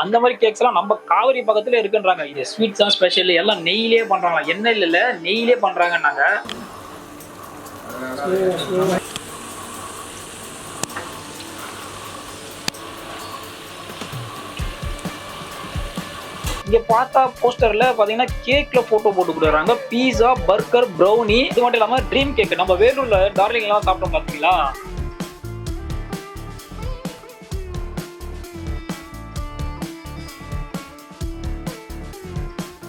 அந்த மாதிரி கேக்ஸ் எல்லாம் நம்ம காவிரி பக்கத்துல இருக்குன்றாங்க. இது ஸ்வீட்ஸ் தான் ஸ்பெஷல் எல்லாம் நெய்யிலே பண்றாங்க. எண்ணெய் இல்ல நெய்யிலே பண்றாங்கன்னாங்க. இங்க பார்த்தா போஸ்டர்ல பாத்தீங்கன்னா கேக்ல போட்டோ போட்டு கொடுக்குறாங்க. பீஸா பர்கர் ப்ரௌனி இது மட்டும் இல்லாம ட்ரீம் கேக் நம்ம வேலூர்ல டார்லிங் எல்லாம் சாப்பிட்டோம் பாத்தீங்களா?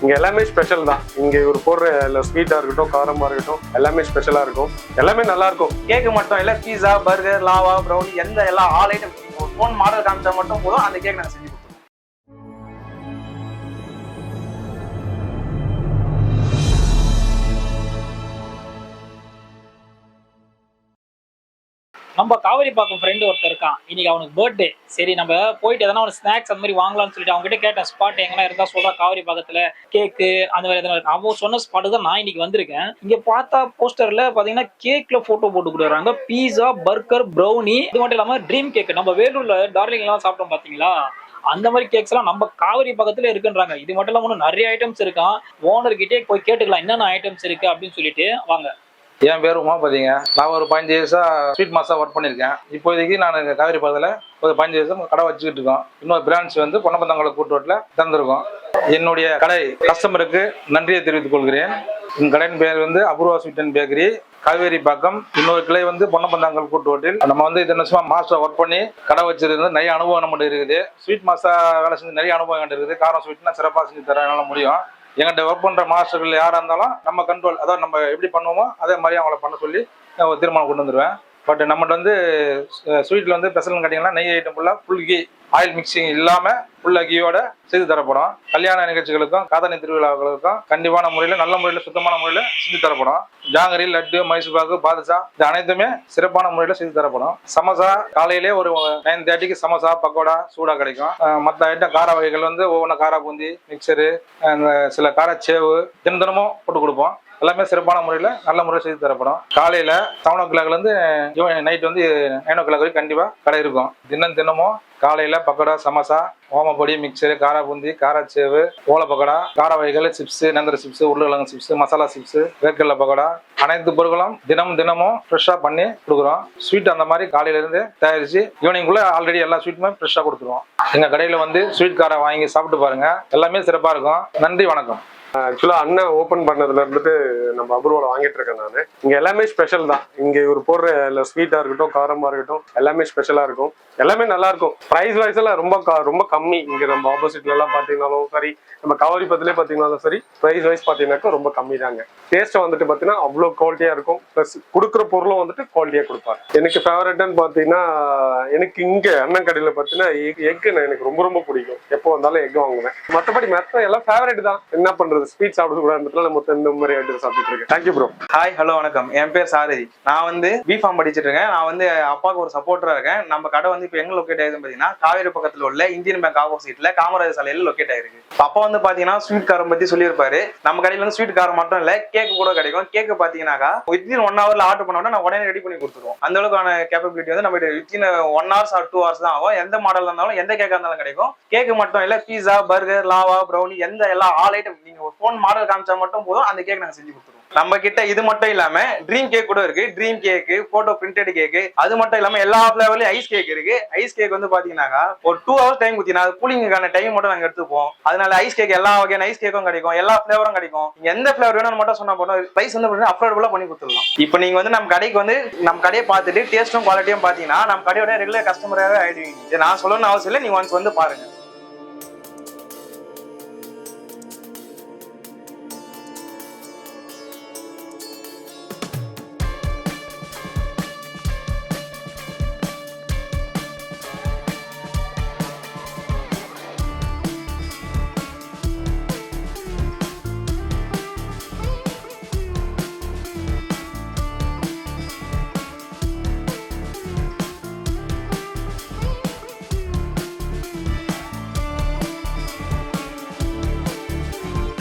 இங்கே எல்லாமே ஸ்பெஷல் தான். இங்கே இவர் போடுற ஸ்வீட்டாக இருக்கட்டும் காரமாக இருக்கட்டும் எல்லாமே ஸ்பெஷலாக இருக்கும். எல்லாமே நல்லா இருக்கும். கேக்கு மட்டும் இல்லை பீஸா பர்கர் லாவா ப்ரௌனி எந்த எல்லா ஆல் ஐட்டம் ஃபோன் மாடல் காமிச்சா மட்டும் போதும் அந்த கேக் நான் செஞ்சு நம்ம காவிரி பாக்கம் ஃப்ரெண்டு ஒருத்தர் இருக்கான். இன்னைக்கு அவனுக்கு பர்த்டே சரி நம்ம போயிட்டு எதனா ஒரு ஸ்நாக்ஸ் அந்த மாதிரி வாங்கலாம்னு சொல்லிட்டு அவங்ககிட்ட கேட்டேன் ஸ்பாட் எங்கன்னா இருந்தா சொல்றான் காவிரி பக்கத்துல கேக்கு அந்த மாதிரி எதனா இருக்கு. அவன் சொன்ன ஸ்பாட்டு தான் நான் இன்னைக்கு வந்திருக்கேன். இங்க பார்த்தா போஸ்டர்ல பாத்தீங்கன்னா கேக்ல போட்டோ போட்டு கொடுக்குறாங்க. பீஸா பர்கர் ப்ரௌனி இது மட்டும் இல்லாம ட்ரீம் கேக் நம்ம வேலூர்ல டார்லிங் எல்லாம் சாப்பிட்டோம் பாத்தீங்களா? அந்த மாதிரி கேக்ஸ் எல்லாம் நம்ம காவிரி பக்கத்துல இருக்குன்றாங்க. இது மட்டும் இல்லாம இன்னும் நிறைய ஐட்டம்ஸ் இருக்கான். ஓனர் கிட்டே போய் கேட்டுக்கலாம் என்னென்ன ஐட்டம்ஸ் இருக்கு அப்படின்னு சொல்லிட்டு வாங்க. என் பேர் உமாபதிங்க நான் ஒரு பதினஞ்சு வருஷம் ஸ்வீட் மாஸ்டர் ஒர்க் பண்ணியிருக்கேன் இப்போதைக்கு நான் இங்க காவிரி பக்கத்தில் ஒரு பதினஞ்சு வருஷம் கடை வச்சுக்கிட்டு இருக்கோம். இன்னொரு பிரான்ச் வந்து பொன்னப்பந்தங்களை கூட்டுரோட்டில் திறந்திருக்கோம். என்னுடைய கடை கஸ்டமருக்கு நன்றியை தெரிவித்துக் கொள்கிறேன். என் கடையின் பேர் வந்து Apoorva sweet and bakery Kaveri பக்கம். இன்னொரு கிளை வந்து பொன்னப்பந்தாங்கல் கூட்டுரோட்டில் நம்ம வந்து இத்தனை வருஷமா மாஸ்டர் ஒர்க் பண்ணி கடை வச்சிருந்து நிறைய அனுபவம் நம்மகிட்ட இருக்குது. ஸ்வீட் மாஸ்டர் வேலை செஞ்சு நிறைய அனுபவம் என்கிட்ட இருக்குது. காரம் ஸ்வீட்னா சிறப்பாக செஞ்சு தர என்னால் முடியும். எங்கிட்ட ஒர்க் பண்ணுற மாஸ்டர்கள் யாராக இருந்தாலும் நம்ம கண்ட்ரோல் அதாவது நம்ம எப்படி பண்ணுவோமோ அதே மாதிரி அவங்கள பண்ண சொல்லி திருமணம் தீர்மானம் கொண்டு வந்துடுவேன் பட் நம்மகிட்ட வந்து ஸ்வீட்டில் வந்து ஸ்பெஷல்னு கேட்டிங்கன்னா நெய் ஐட்டம் ஃபுல்லாக ஃபுல் கீ ஆயில் மிக்சிங் இல்லாமல் ஃபுல் கீயோட செய்து தரப்படும். கல்யாண நிகழ்ச்சிகளுக்கும் காதணி திருவிழாக்களுக்கும் கண்டிப்பான முறையில் நல்ல முறையில் சுத்தமான முறையில் செஞ்சு தரப்படும். ஜாங்கரி லட்டு மைசூர்பாக்கு பாதுஷா இது அனைத்துமே சிறப்பான முறையில் செய்து தரப்படும். சமோசா காலையிலே ஒரு நைன் தேர்ட்டிக்கு சமோசா பக்கோடா சூடாக கிடைக்கும். மற்ற ஐட்டம் கார வகைகள் வந்து ஒவ்வொன்றும் காரா பூந்தி மிக்சரு சில காரச்சேவு தினம் தினமும் போட்டு கொடுப்போம். எல்லாமே சிறப்பான முறையில் நல்ல முறையில் செய்து தரப்படும். காலையில் செவன் ஓ கிளாக்லேருந்து நைட் வந்து நைன் ஓ கிளாக் வரைக்கும் கண்டிப்பாக கடை இருக்கும். தினம் தினமும் காலையில் பக்கோடா சமோசா ஓமப்பொடி மிக்சரு காரா பூந்தி காராச்சேவு ஓலை பக்கோடா கார வகைகள் சிப்ஸு நந்திர சிப்ஸு உருளைக்கிழங்கு சிப்ஸு மசாலா சிப்ஸு வேர்க்கடலை பக்கோடா அனைத்து பொருட்களும் தினம் தினமும் ஃப்ரெஷ்ஷாக பண்ணி கொடுக்குறோம். ஸ்வீட் அந்த மாதிரி காலையிலேருந்து தயாரித்து ஈவினிங்குள்ளே ஆல்ரெடி எல்லா ஸ்வீட்டுமே ஃப்ரெஷ்ஷாக கொடுத்துருவோம். எங்கள் கடையில் வந்து ஸ்வீட் காரை வாங்கி சாப்பிட்டு பாருங்கள் எல்லாமே சிறப்பாக இருக்கும். நன்றி வணக்கம். ஆக்சுவலா அண்ணன் ஓபன் பண்ணதுல இருந்துட்டு நம்ம அபூர்வால வாங்கிட்டு இருக்கேன் நான். இங்க எல்லாமே ஸ்பெஷல் தான். இங்க இவர் போடுற இல்ல ஸ்வீட்டா இருக்கட்டும் காரமா இருக்கட்டும் எல்லாமே ஸ்பெஷலா இருக்கும். எல்லாமே நல்லா இருக்கும். பிரைஸ் வைஸ் எல்லாம் ரொம்ப ரொம்ப கம்மி. இங்க நம்ம ஆப்போசிட்ல எல்லாம் பாத்தீங்கன்னாலும் சரி நம்ம கவரி பத்திலே பாத்தீங்கன்னாலும் சரி பிரைஸ் வைஸ் பாத்தீங்கன்னாக்கா ரொம்ப கம்மி தாங்க. டேஸ்ட் வந்துட்டு பாத்தீங்கன்னா அவ்வளவு குவாலிட்டியா இருக்கும். பிளஸ் கொடுக்குற பொருளும் வந்துட்டு குவாலிட்டியா கொடுப்பாரு. எனக்கு ஃபேவரட்னு பாத்தீங்கன்னா எனக்கு இங்க அண்ணன் கடையில பாத்தீங்கன்னா எக் எனக்கு ரொம்ப ரொம்ப பிடிக்கும். எப்போ வந்தாலும் எக் வாங்குவேன். மத்தபடி மற்ற எல்லாம் ஃபேவரட் தான். என்ன பண்றது? ஸ்வீட் சாப்பிட கூடாதுல நம்ம இந்த மாதிரி ஐட்டம் சாப்பிட்டு இருக்கேன். தேங்க்யூ ப்ரோ ஹாய் ஹலோ வணக்கம். என் பேர் சாரதி. நான் வந்து பிஃபார்ம் படிச்சிட்டு இருக்கேன். நான் வந்து அப்பாவுக்கு ஒரு சப்போர்ட்டரா இருக்கேன். நம்ம கடை வந்து இப்போ எங்க லொக்கேட் ஆயிருக்குன்னு பாத்தீங்கன்னா காவேரி பக்கத்துல உள்ள இந்தியன் பேங்க் ஆப்போசிட்ல காமராஜர் சாலையில லொக்கேட் ஆயிருக்கு. அப்பா வந்து பாத்தீங்கன்னா ஸ்வீட் காரம் பத்தி சொல்லியிருப்பாரு. நம்ம கடையில வந்து ஸ்வீட் காரம் மட்டும் இல்ல கேக் கூட கிடைக்கும். கேக் பாத்தீங்கன்னாக்கா வித்தின் ஒன் ஹவர்ல ஆர்டர் பண்ணோம்னா நான் உடனே ரெடி பண்ணி கொடுத்துருவோம். அந்த அளவுக்கான கேப்பபிலிட்டி வந்து நம்ம within one hours or two hours தான் ஆகும். எந்த மாடல் இருந்தாலும் எந்த கேக்கா இருந்தாலும் கிடைக்கும். கேக் மட்டும் இல்ல பீஸா பர்கர் லாவா ப்ரௌனி எந்த எல்லா ஆல் ஐட்டம் நீங்க ஃபோன் மாடல் காமிச்சா மட்டும் போதும் அந்த கேக் நாங்க செஞ்சு கொடுத்துருவோம். நம்ம கிட்ட இது மட்டும் இல்லாம ட்ரீம் கேக் கூட இருக்கு. Dream cake photo printed cake அது மட்டும் இல்லாம எல்லா ஃபிளேவர்லயும் ஐஸ் கேக் இருக்கு. ஐஸ் கேக் வந்து பாத்தீங்கன்னாக்கா ஒரு டூ ஹவர்ஸ் டைம் குத்தினா அது கூலிங்கான டைம் மட்டும் நாங்க எடுத்துப்போம். அதனால ஐஸ் கேக் எல்லா வகையான ஐஸ் கேக்கும் கிடைக்கும். எல்லா ஃபிளேவரும் கிடைக்கும். எந்த ஃபிளேவர் வேணும்னு மட்டும் சொன்னா போதும். பிரைஸ் வந்து அஃபோர்டபுளா பண்ணி கொடுத்துடலாம். இப்போ நீங்க வந்து நம்ம கடைக்கு வந்து நம்ம கடையை பார்த்துட்டு டேஸ்ட்டும் குவாலிட்டியும் பாத்தீங்கன்னா நம்ம கடையோட ரெகுலர் கஸ்டமராகவே ஆயிடுவீங்க. நான் சொல்லணும்னு அவசியம் இல்லை. நீங்க ஒன்ஸ் வந்து பாருங்க.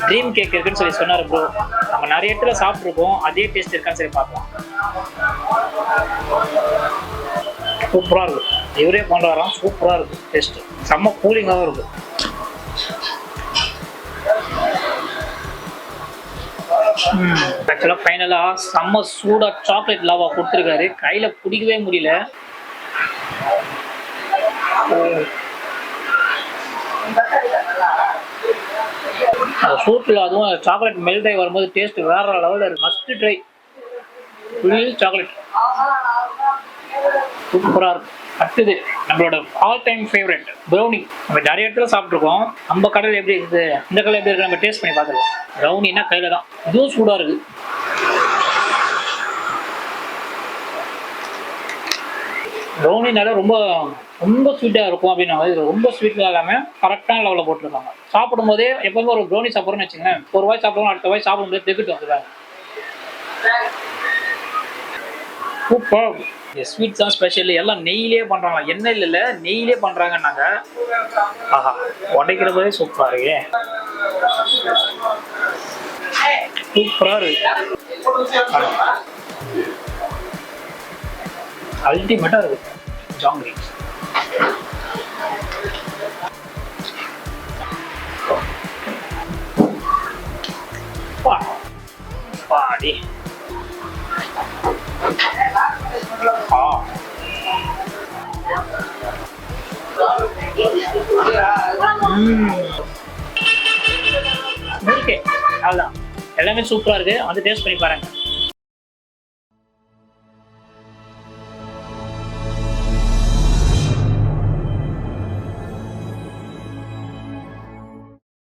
ட்ரீம் கேக் இருக்குன்னு சொல்லி சொன்னார் ப்ரோ நம்ம நிறைய இடத்துல சாப்பிட்ருக்கோம் அதே டேஸ்ட் இருக்கான்னு சொல்லி பார்க்கலாம். சூப்பராக இருக்கும். இவரே பண்ணுறாராம் சூப்பராக இருக்கும் டேஸ்ட் செம்ம கூலிங்காகவும் இருக்கு ஆக்சுவலாக ஃபைனலாக செம்ம சூடாக சாக்லேட் லாவா கொடுத்துருக்காரு. கையில் பிடிக்கவே முடியல. அந்த சூட்டில் அதுவும் சாக்லேட் மெல்ட் ஆகி வரும்போது டேஸ்ட் வேற லெவலில் இருக்கு. மஸ்ட் ட்ரை ஃபுல் சாக்லேட் சூப்பராக இருக்கும் அடுத்தது நம்மளோட ஆல் டைம் ஃபேவரட் ப்ரௌனி நம்ம நிறைய இடத்துல சாப்பிட்ருக்கோம் நம்ம கடையில் எப்படி இருக்குது? இந்த கடையில் எப்படி இருக்கு நம்ம டேஸ்ட் பண்ணி பார்த்துருவோம் ப்ரௌனின்னா கையில் தான். இதுவும் சூடாக இருக்குது ப்ரௌனினால ரொம்ப ரொம்ப ஸ்வீட்டாக இருக்கும் அப்படின்னா இது ரொம்ப ஸ்வீட்டாக இல்லாமல் கரெக்டான லெவலில் போட்டிருக்காங்க. சாப்பிடும் போதே எப்பவுமே ஒரு ப்ரௌனி சாப்பிட்றோம்னு வச்சுங்களேன் ஒரு வாய் சாப்பிடுவோம் அடுத்த வாய் சாப்பிடும்போது தெக்கிட்டு வந்துடுறாங்க சூப்பர் இந்த ஸ்வீட் தான் ஸ்பெஷல் எல்லாம் நெய்யிலே பண்ணுறாங்க எண்ணெய் இல்லை நெய்யிலே பண்ணுறாங்கன்னாங்க ஆஹா உடைக்கிற போதே சூப்பராக இருக்கு. சூப்பராக இருக்கு. அல்டிமேட்டாக இருக்கு. ஜாங்கிரி பாடி ஓகே அவ்வளோதான் எல்லாமே சூப்பராக இருக்கு. வந்து டேஸ்ட் பண்ணி பாருங்க.